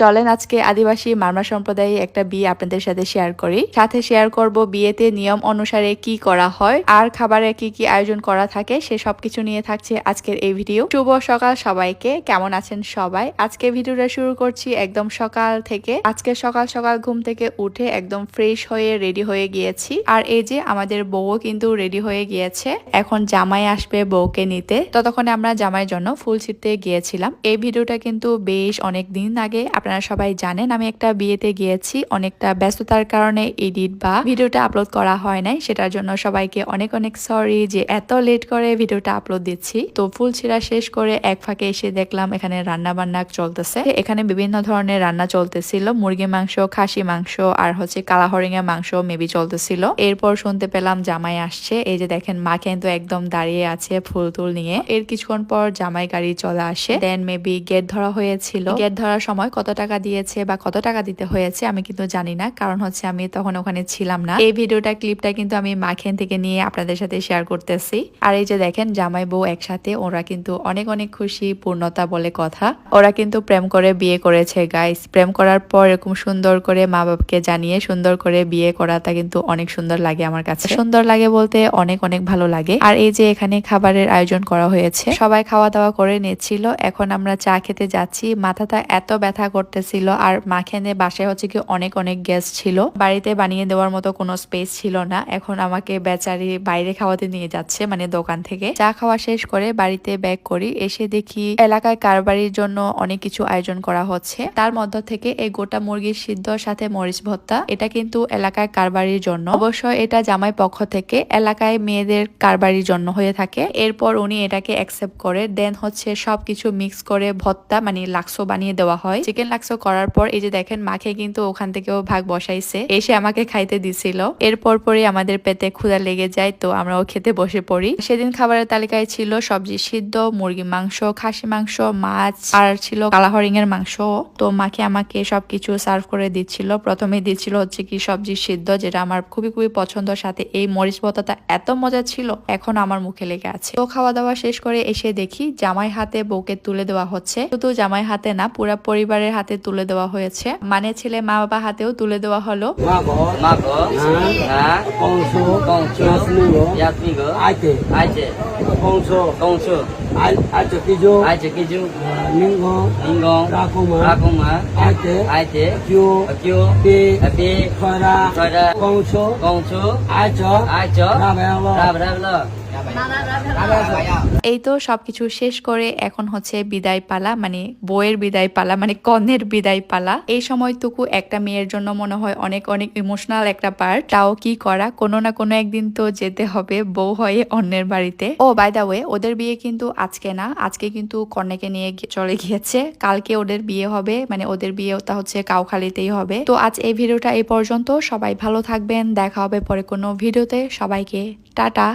চলেন আজকে আদিবাসী মারমা সম্প্রদায়ে একটা বিয়ে আপনাদের সাথে শেয়ার করি। সাথে শেয়ার করব বিয়েতে নিয়ম অনুসারে কি করা হয়, আর খাবারে কি কি আয়োজন করা থাকে, সে সবকিছু নিয়ে থাকছে আজকের এই ভিডিও। শুভ সকাল সবাইকে, কেমন আছেন সবাই? আজকে ভিডিওটা শুরু করছি একদম সকাল থেকে। আজকে সকাল সকাল ঘুম থেকে উঠে একদম ফ্রেশ হয়ে রেডি হয়ে গিয়েছি। আর এই যে আমাদের বউও কিন্তু রেডি হয়ে গিয়েছে। এখন জামাই আসবে বউকে নিতে। ততক্ষণে আমরা জামাইয়ের জন্য ফুল ছিটতে গিয়েছিলাম। এই ভিডিওটা কিন্তু বেশ অনেক দিন আগে আপনারা সবাই জানেন, আমি একটা বিয়েতে গিয়েছি, অনেকটা ব্যস্ততার কারণে এডিট বা ভিডিওটা আপলোড করা হয় নাই। সেটার জন্য সবাইকে অনেক অনেক সরি যে এত লেট করে ভিডিওটা আপলোড দিচ্ছি। তো ফুল ছিঁড়া শেষ করে এক ফাঁকে এসে দেখলাম এখানে রান্না বান্না চলতেছে। এখানে বিভিন্ন ধরনের রান্না চলতেছিল। মুরগি মাংস, খাসি মাংস আর হচ্ছে কালা হরিঙের মাংস মেবি চলতেছিল। এরপর শুনতে পেলাম জামাই আসছে। এই যে দেখেন, মা কিন্তু একদম দাঁড়িয়ে আছে ফুল তুল নিয়ে। এর কিছুক্ষণ পর জামাই গাড়ি চলে আসে। দেন মেবি গেট ধরা হয়েছিল। গেট ধরার সময় কত টাকা দিয়েছে বা কত টাকা দিতে হয়েছে আমি কিন্তু জানি না। কারণ হচ্ছে আমি তখন ওখানে ছিলাম না। এই ভিডিওটা, ক্লিপটা কিন্তু আমি মাখেন থেকে নিয়ে আপনাদের সাথে শেয়ার করতেছি। আর এই যে দেখেন, জামাই বউ একসাথে, ওরা কিন্তু অনেক অনেক খুশি, পূর্ণতা বলে কথা। ওরা কিন্তু প্রেম করে বিয়ে করেছে গাইস প্রেম করার পর এরকম সুন্দর করে মা বাবাকে জানিয়ে সুন্দর করে বিয়ে করাটা কিন্তু অনেক সুন্দর লাগে আমার কাছে। সুন্দর লাগে বলতে অনেক অনেক ভালো লাগে। আর এই যে এখানে খাবারের আয়োজন করা হয়েছে, সবাই খাওয়া দাওয়া করে নিচ্ছিল। এখন আমরা চা খেতে যাচ্ছি। মাথাটা এত ব্যথা করতেছিল। আর মাখেনে বাসায় হচ্ছে কি অনেক অনেক গ্যাস ছিল। বাড়িতে বানিয়ে দেওয়ার মতো কোনো স্পেস ছিল না। এখন আমাকে বেচারি বাইরে খাওয়াতে নিয়ে যাচ্ছে মানে দোকান থেকে। চা খাওয়া শেষ করে বাড়িতে ব্যাক করি। এসে দেখি এলাকায় কারবারির জন্য অনেক কিছু আয়োজন করা হচ্ছে। তার মধ্য থেকে এই গোটা মুরগির সিদ্ধ, সাথে মরিচ ভত্তা এটা কিন্তু এলাকায় কারবারির জন্য। অবশ্য এটা জামাই পক্ষ থেকে এলাকায় মেয়েদের কারবারির জন্য হয়ে থাকে। এরপর উনি এটাকে অ্যাকসেপ্ট করে দেন হচ্ছে সবকিছু মিক্স করে ভত্তা মানে লাক্সো বানিয়ে দেওয়া হয়। চিকেন লাক্সো করার পর এই যে দেখেন মাকে কিন্তু ওখান থেকেও ভাগ বসাইছে। এসে আমাকে খাইতে দিছিল। এরপর পরে আমাদের পেটে ক্ষুধা লেগে যায়, তো আমরাও খেতে বসে পড়ি। সেদিন খাবারের তালিকায় ছিল সবজি সিদ্ধ মুরগি মাংস খাসি মাংস, মাছ, আর ছিল কালাহরিং এর মাংস তো মাকে আমাকে সবকিছু সার্ভ করে দিচ্ছিল। প্রথমে দিচ্ছিল হচ্ছে কি সবজি সিদ্ধ, যেটা আমার খুবই খুবই পছন্দ সাথে। এই মরিচ ভর্তাটা এত মজা ছিল, এখন আমার মুখে লেগে আছে। তো খাওয়া দাওয়া শেষ করে এসে দেখি জামাই হাতে বউকে তুলে দেওয়া হচ্ছে। শুধু জামাই হাতে না, পুরা পরিবারের হাতে হাতে তুলে দেওয়া হয়েছে। মানে ছেলে মা বাবা হাতেও তুলে দেওয়া হলো। এই তো সবকিছু শেষ করে এখন হচ্ছে বিদায় পালা মানে বইয়ের বিদায় পালা মানে কনে কন্যের বিদায় পালা। এই সময়টুকু একটা মেয়ের জন্য মনে হয় অনেক অনেক ইমোশনাল একটা পার্ট তাও কি করা? কোনো না কোনো একদিন তো যেতে হবে বউ হয়ে অন্যের বাড়িতে। ও বাই দা ওয়ে ওদের বিয়ে কিন্তু আজকে না। আজকে কিন্তু কন্যাকে নিয়ে চলে গিয়েছে। কালকে ওদের বিয়ে হবে। মানে ওদের বিয়েটা হচ্ছে কাউখালিতেই হবে। তো আজ এই ভিডিওটা এই পর্যন্ত। সবাই ভালো থাকবেন। দেখা হবে পরে কোনো ভিডিওতে। সবাইকে টাটা।